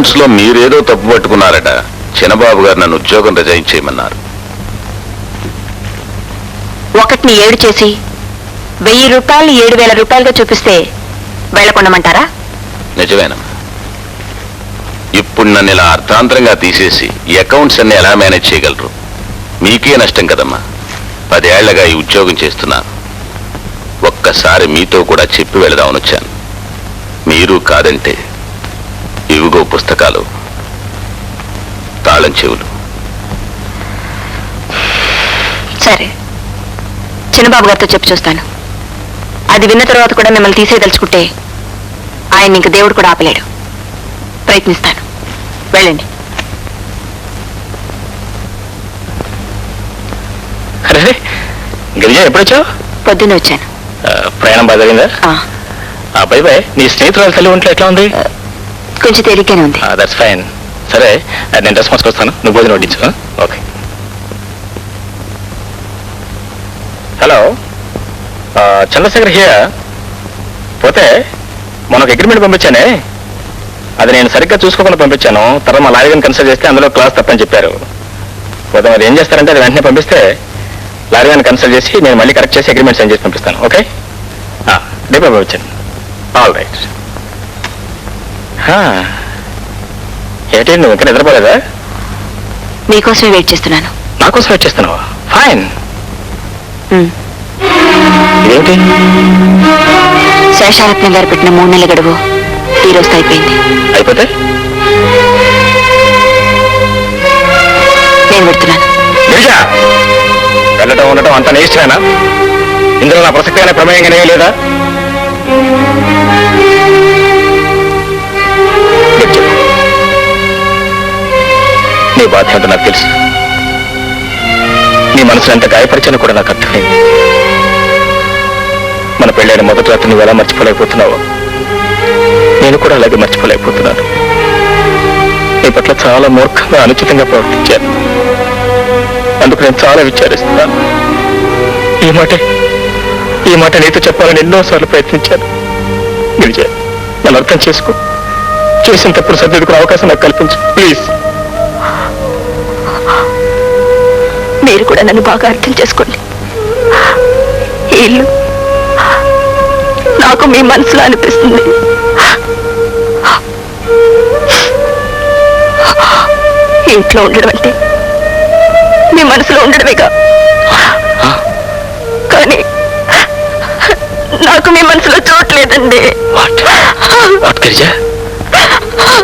అకౌంట్స్లో మీరేదో తప్పు పట్టుకున్నారట. చిన్నబాబు గారు నన్ను ఉద్యోగం రిజైన్ చేయమన్నారు. ఒకటిని ఏడు చేసి వెయ్యి రూపాయలు ఏడు వేల రూపాయలుగా చూపిస్తే వెళ్ళకుండమంటారా? నిజమేనమ్మా. ఇప్పుడు నన్ను ఇలా అర్థాంతరంగా తీసేసి ఈ అకౌంట్స్ అన్ని ఎలా మేనేజ్ చేయగలరు? మీకే నష్టం కదమ్మా. పదేళ్ళగా ఈ ఉద్యోగం చేస్తున్నాను ఒక్కసారి మీతో కూడా చెప్పి వెళదామని వచ్చాను. మీరు కాదంటే ఇవిగో పుస్తకాలు. తాళం చెవులు. సరే. చిన్నబాబు గారితో చెప్పు చూస్తాను. అది విన్న తర్వాత కూడా మిమ్మల్ని తీసేయదలుచుకుంటే ఆయన ఇంక దేవుడు కూడా ఆపలేడు. ప్రయత్నిస్తాను. వెళ్ళండి. అరే గిరిజ ఎప్పుడొచ్చావు? పొద్దున్నే వచ్చాను. ప్రయాణం బాగా జరిగిందా? ఆ, బై బై నీ స్నేహితురాలు తల్లి ఒంట్లో ఎట్లా ఉంది? కొంచెం తేలిగ్గానే ఉంది. Ah, దట్స్ ఫైన్ సరే నేను డ్రెస్ వస్తాను నువ్వు భోజనం వడ్డించు okay hello ah, Chandrasekhar here పోతే మనకు ఒక అగ్రిమెంట్ పంపించానే? అది నేను సరిగ్గా చూసుకోకుండా పంపించాను. తర్వాత మా లారీ కన్సల్ట్ చేస్తే అందులో క్లాస్ తప్పని చెప్పారు. పోతే మరి ఏం చేస్తారంటే అది వెంటనే పంపిస్తే లారీ గారిని కన్సల్ట్ చేసి నేను మళ్ళీ కరెక్ట్ చేసి అగ్రిమెంట్ సైన్ చేసి పంపిస్తాను. ఓకే రేపు పంపించండి ఆల్ రైట్ ఏంటి నువ్వు ఇంకా నిద్రపోలేదా? మీకోసమే వెయిట్ చేస్తున్నాను. నా కోసం వచ్చేస్తున్నావా ఫైన్. ఇదేంటి శేషారత్నం గారు పెట్టిన మూడు నెలల గడువు ఈ రోజుతో అయిపోయింది. అయిపోతే? నేను పెడుతున్నాను. గిరిజా వెళ్ళటం ఉండటం అంత నేష్టమేనా ఇందులో నా ప్రసక్తమైన ప్రమేయంగానే లేదా నీ బాధ ఏంటో నాకు తెలుసు. నీ మనసును ఎంత గాయపరిచానో కూడా నాకు అర్థమైంది. మన పెళ్ళైన మొదటి రాత్రి నువ్వు ఎలా మర్చిపోలేకపోతున్నావో నేను కూడా అలాగే మర్చిపోలేకపోతున్నాను. నీ పట్ల చాలా మూర్ఖంగా అనుచితంగా ప్రవర్తించాను. అందుకు నేను చాలా విచారిస్తున్నాను. ఈ మాట ఈ మాట నీతో చెప్పాలని ఎన్నోసార్లు ప్రయత్నించాను. గిరిజ నన్ను అర్థం చేసుకో. చేసిన తప్పుడు సర్దిద్దుకునే అవకాశం నాకు కల్పించు. ప్లీజ్. మీరు కూడా నన్ను బాగా అర్థం చేసుకోండి. ఇల్లు నాకు మీ మనసులో అనిపిస్తుంది. ఇంట్లో ఉండడం అంటే మీ మనసులో ఉండడమేగా. కానీ నాకు మీ మనసులో చోట్లేదండి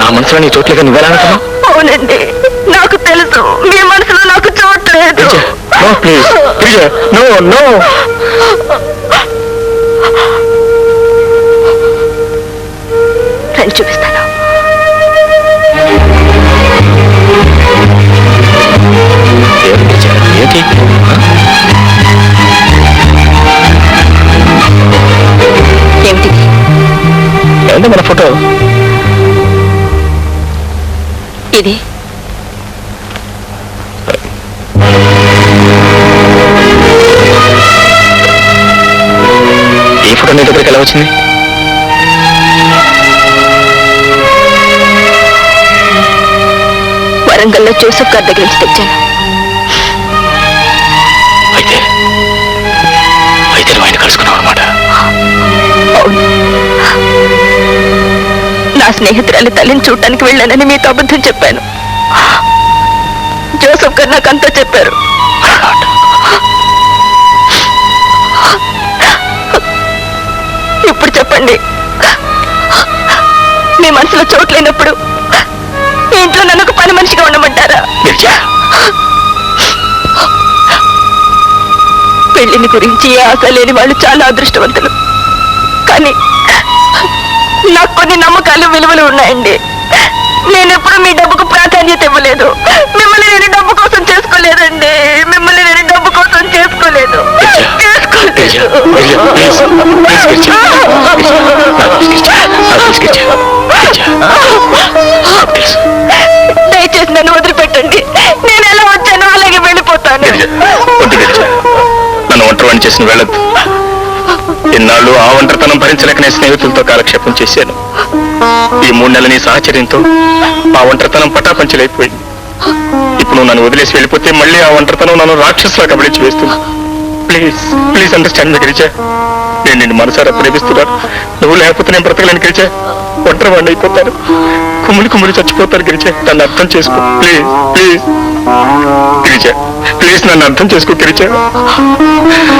నా మనసులో నీ అవునండి. నాకు తెలుసు. మీ మనసులో నాకు చోట్లేదు Girija no please Girija no no వరంగల్లో జోసఫ్ గారి దగ్గర నుంచి తెచ్చాను. అయితే అయితే నువ్వు ఆయన కలుసుకున్నావు అనమాట అవును. నా స్నేహితురాలి తల్లిని చూడటానికి వెళ్ళానని మీతో అబద్ధం చెప్పాను. జోసఫ్ గారు నాకంతా చెప్పారు. ఇప్పుడు చెప్పండి. మీ మనసులో చోట్లేనప్పుడు మీ ఇంట్లో నన్ను ఒక పని మనిషిగా ఉండమంటారా? పెళ్ళిని గురించి ఆశ లేని వాళ్ళు చాలా అదృష్టవంతులు. కానీ నాకు కొన్ని నమ్మకాలు విలువలు ఉన్నాయండి. నేను ఎప్పుడు మీ డబ్బుకు ప్రాధాన్యత ఇవ్వలేదు. మిమ్మల్ని నేను డబ్బు కోసం చేసుకోలేదండి. మిమ్మల్ని నేను డబ్బు కోసం చేసుకోలేదు. చేసుకోలేదు. దయచేసి నన్ను వదిలిపెట్టండి. నేను ఎలా వచ్చానో అలాగే వెళ్ళిపోతాను. నన్ను ఒంటరివాణి చేసిన వెళ్ళద్దు. ఇన్నాళ్ళు ఆ ఒంటరితనం భరించలేక నేను స్నేహితులతో కాలక్షేపం చేశాను. ఈ మూడు నెలల నీ సాహచర్యంతో ఆ ఒంటరితనం పటాపంచలైపోయింది. ఇప్పుడు నన్ను వదిలేసి వెళ్ళిపోతే మళ్ళీ ఆ ఒంటరితనం నన్ను రాక్షసులా కబలించి వేస్తుంది please please understand me Girija. నేను నిన్ను మనసారా ప్రేమిస్తున్నాను. నువ్వు లేకపోతే నేను బ్రతకలేను గిరిచా ఒంటరి వాడిని అయిపోతాను కుమ్ములు కుమ్ములు చచ్చిపోతారు గిరిజా నన్ను అర్థం చేసుకో. Please please. గిరిజా ప్లీజ్ నన్ను అర్థం చేసుకో గిరిజా గిరిజా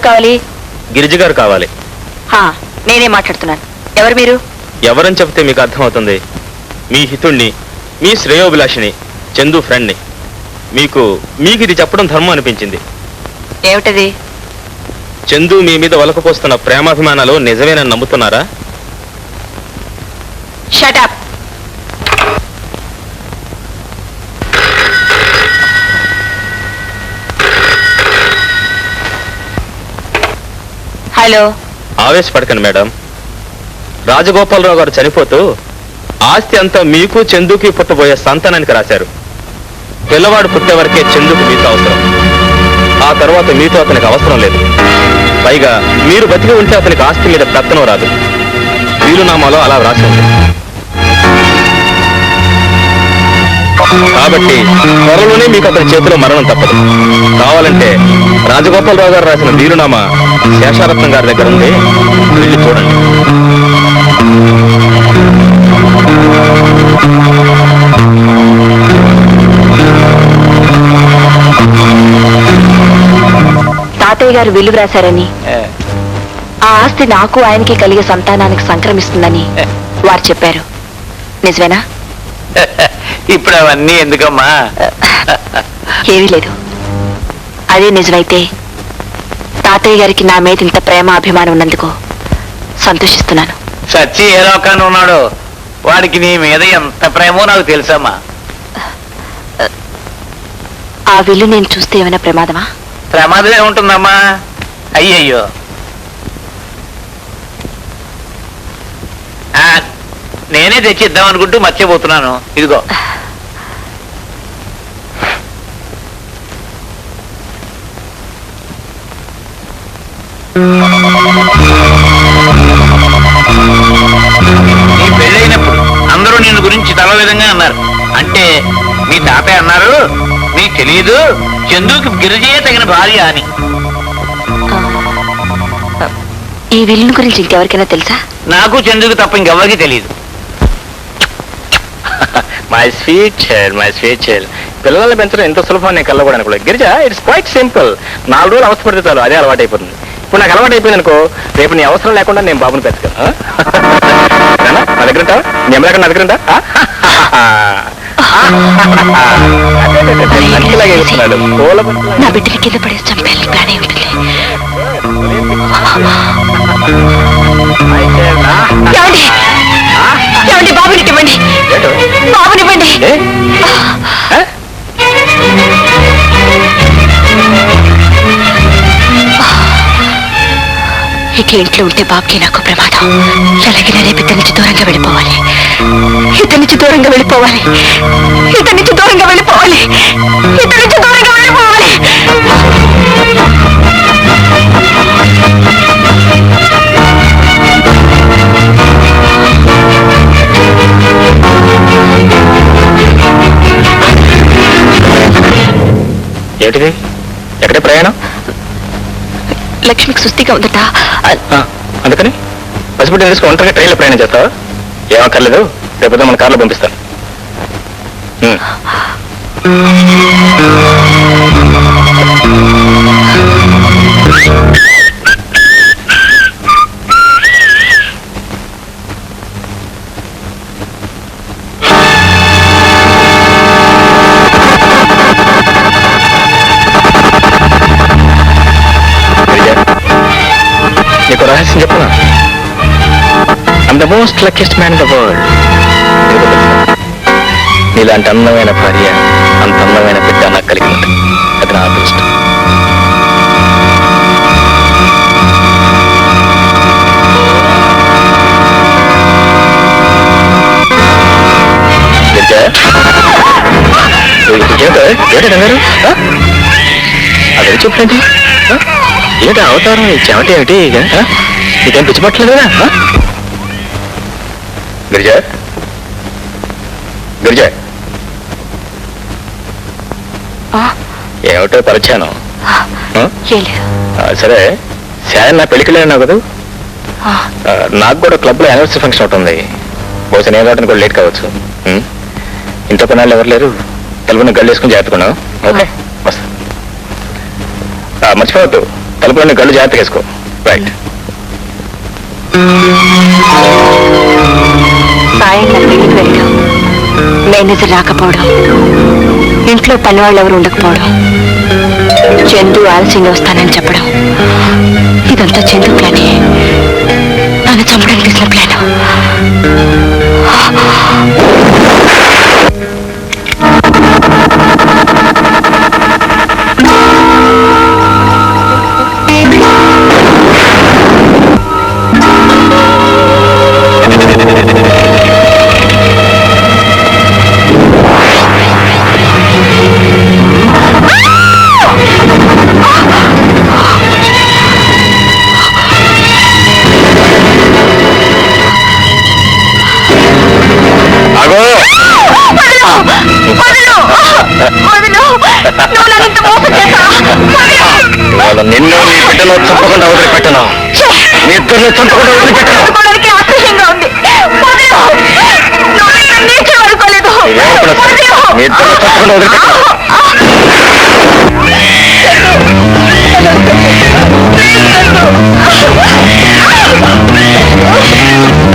ఎవరు కావాలి? గిరిజ గారు కావాలి. హా, నేనే మాట్లాడుతున్నాను. ఎవరు మీరు? ఎవరని చెప్తే మీకు అర్థమవుతుంది. మీ హితుణ్ణి మీ శ్రేయోభిలాషిని చందు ఫ్రెండ్ని. మీకు మీకు ఇది చెప్పడం ధర్మం అనిపించింది. ఏమిటది? చందు మీ మీద వలకపోస్తున్న ప్రేమాభిమానాలు నిజమేనని నమ్ముతున్నారా? Shut up hello. ఆవేశపడకండి madam. Rajagopalarao గారు చనిపోతూ ఆస్తి అంతా మీకు చందుకి పుట్టబోయే సంతానానికి రాశారు. పిల్లవాడు పుట్టే వరకే చందుకు మీతో అవసరం. ఆ తర్వాత మీతో అతనికి అవసరం లేదు. పైగా మీరు బతికి ఉంటే అతనికి ఆస్తి మీద పెత్తనం రాదు. వీలునామాలో అలా వ్రాసి కాబట్టి త్వరలోనే మీకు అతని చేతిలో మరణం తప్పదు. కావాలంటే రాజగోపాలరావు గారు రాసిన వీలునామా శేషారత్నం గారి దగ్గర ఉంది వెళ్ళి చూడండి. తాతయ్య గారు విలువ రాశారని. ఆ ఆస్తి నాకు ఆయనకి కలిగే సంతానానికి సంక్రమిస్తుందని వారు చెప్పారు. నిజమేనా? ఇప్పుడు అవన్నీ ఎందుకమ్మా? ఏమీ లేదు. అదే నిజమైతే తాతయ్య గారికి నా మీద ఇంత ప్రేమ అభిమానం ఉన్నందుకు సంతోషిస్తున్నాను. సచ్చి ఏ లోకాన్ని ఉన్నాడు వాడికి నీ మీద ఎంత ప్రేమో నాకు తెలుసమ్మా. ఆ విల్లు నేను చూస్తే ఏమైనా ప్రమాదమా? ప్రమాదం ఏముంటుందమ్మా అయ్యయ్యో. ఆ, నేనే తెచ్చిద్దాం అనుకుంటూ మర్చిపోతున్నాను. ఇదిగో. నీ పెళ్ళైనప్పుడు అందరూ నిన్ను గురించి తల విధంగా అన్నారు. అంటే మీ తాతయ్య అన్నారు నీకు తెలియదు చందుకి గిరిజయే తగిన భార్య అని. ఈ విల్లుని గురించి ఇంకెవరికైనా తెలుసా? నాకు చందుకి తప్ప ఇంకెవరికి తెలియదు my sweet child my sweet child పిల్లల్ని పెంచడం ఎంత సులభం నేను కళ్ళ కూడా అనుకోలేదు. గిరిజ ఇట్స్ క్వైట్ సింపుల్ నాలుగు రోజులు అవసరం పడితే చాలు అదే అలవాటు అయిపోతుంది ఇప్పుడు నాకు అలవాటు అయిపోయింది అనుకో రేపు నీ అవసరం లేకుండా నేను బాబుని పెంచగలను నా దగ్గర ఉంటావా? నీ అమ్మ దగ్గర నా దగ్గర ఉంటా. నా బిడ్డని కింద పడేసి చంపేయాలని ప్లాన్ అయి ఉంటుంది మై చైల్డ్, ఆ? ఏమండి? ఏమండి బాబుని ఇవ్వండి? బాబునివ్వండి ఇక ఇంట్లో ఉంటే బాబుకి నాకు ప్రమాదం. ఎలాగైనా రేపు ఇద్దరి నుంచి దూరంగా వెళ్ళిపోవాలి. ఇద్దరి నుంచి దూరంగా వెళ్ళిపోవాలి. ఇద్దరి నుంచి దూరంగా వెళ్ళిపోవాలి. ఇద్దరి నుంచి దూరంగా వెళ్ళిపోవాలి. ఏంటిది ఎక్కడే ప్రయాణం? లక్ష్మికి సుస్థిగా ఉందట. అందుకని? పసిబిడ్డ తీసుకు ఒంటరిగా ట్రైన్లో ప్రయాణం చేస్తావా? ఏమక్కర్లేదు రేపు మన కార్లో పంపిస్తాను. Thank you. రహస్యం చెప్పనా I'm the most luckiest man in the world నీలాంటి అందమైన భార్య అంత అందమైన బిడ్డ నాకు కలిగి ఉంది అది నా అదృష్టం గిరిజ, నువ్వు ఇప్పుడు గారు అదే చెప్పండి ఏంటి అవతారం? చెమట ఏమిటి? నీకేం పిచ్చిపట్టలేదు కదా? ఆ? గిరిజ గిరిజ ఏమిటో ఆ, సరే. శాయన్ నా పెళ్ళికి వెళ్ళాను కదా? నాకు కూడా క్లబ్లో యానివర్సరీ ఫంక్షన్ ఒకటి ఉంది. బహుశా నేను రావడానికి కూడా లేట్ కావచ్చు? ఇంట్లో పనాలు ఎవరు లేరు? తలుపుని గళ్ళు వేసుకుని జాగ్రత్తకున్నావు ఓకే. మర్చిపోవద్దు. తలుపులన్నీ కళ్ళు జాగ్రత్తగా వేసుకో. రైట్ సాయం నా వెళ్ళడం మేనేజర్ రాకపోవడం ఇంట్లో పని వాళ్ళు ఎవరు ఉండకపోవడం చందు ఆలస్యంగా వస్తానని చెప్పడం ఇదంతా చందు ప్లానే నన్ను చంపడానికి తీసిన ప్లాన్? వదిలిపెట్టను నిన్ను నీ బిడ్డను చంపకుండా వదిలిపెట్టను. నీ ఇద్దరిని చంపకుండా వదిలిపెట్టను. మీ ఇద్దరు చంపకుండా వదిలిపెట్టను. Oh,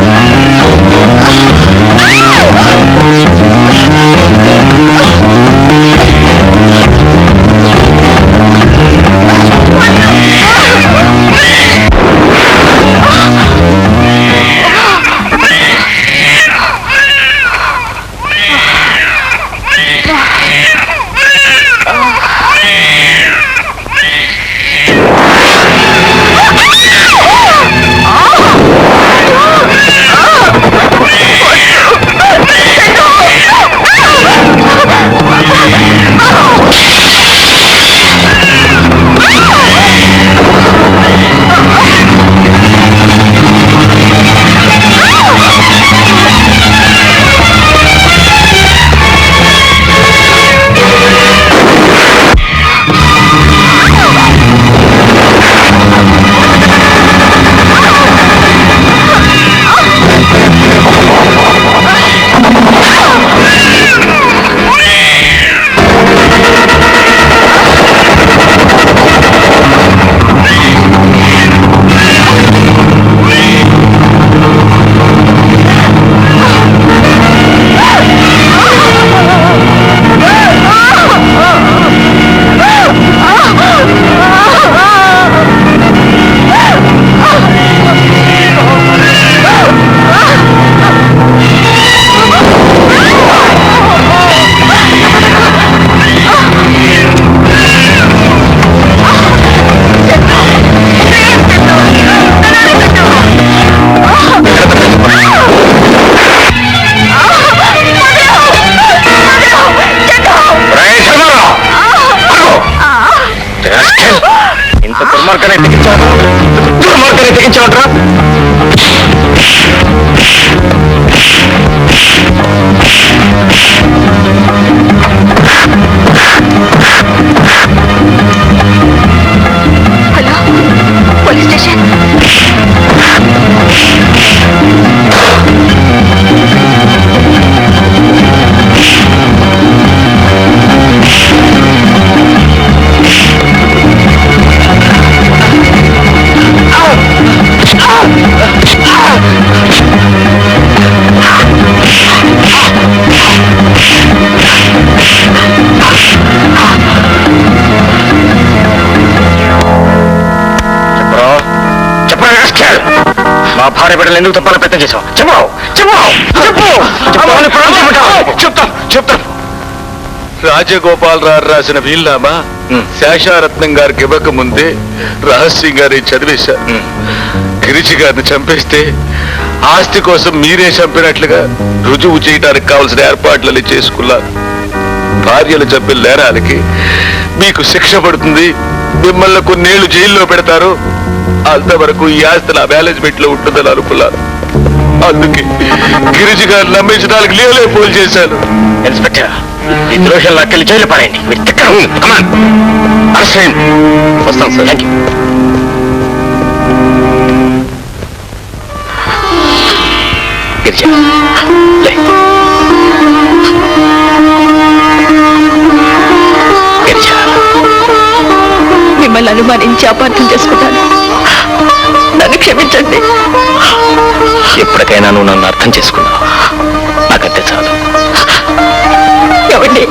భార్య బిడ్డలు ఎందుకు తప్పాలని ప్రయత్నం చేసావు? చెప్పు. చెప్పు. చెప్పు. చెప్పు. ప్రాణం చెప్పమంటావా? చెప్తాను చెప్తాను రాజగోపాలరావు రాసిన వీల్నామా. శేషారత్నం గారికి ఇవ్వక ముందే రహస్యంగా నేను చదివేశా. ఉమ్. గిరిజి గారిని చంపేస్తే ఆస్తి కోసం మీరే చంపినట్లుగా రుజువు చేయడానికి కావలసిన ఏర్పాట్లని చేసుకున్నారు భార్యలు చంపిన నేరాలకి మీకు శిక్ష పడుతుంది. మిమ్మల్ని కొన్నేళ్ళు జైల్లో పెడతారు. అంతవరకు ఈ ఆస్తి నా మేనేజ్మెంట్లో ఉంటుందని అనుకున్నాను. అందుకే గిరిజి గారిని నమ్మించడానికి లేలే పోల్ చేశాను. ఇన్స్పెక్టర్ ఈ అక్కడి జైలు. వస్తాం సార్ మిమ్మల్ని అనుమానించి అపార్థం చేసుకుంటాను. నన్ను క్షమించండి. ఎప్పటికైనా నువ్వు నన్ను అర్థం చేసుకున్నావు. నాకంతే చాలు. ఏమండి?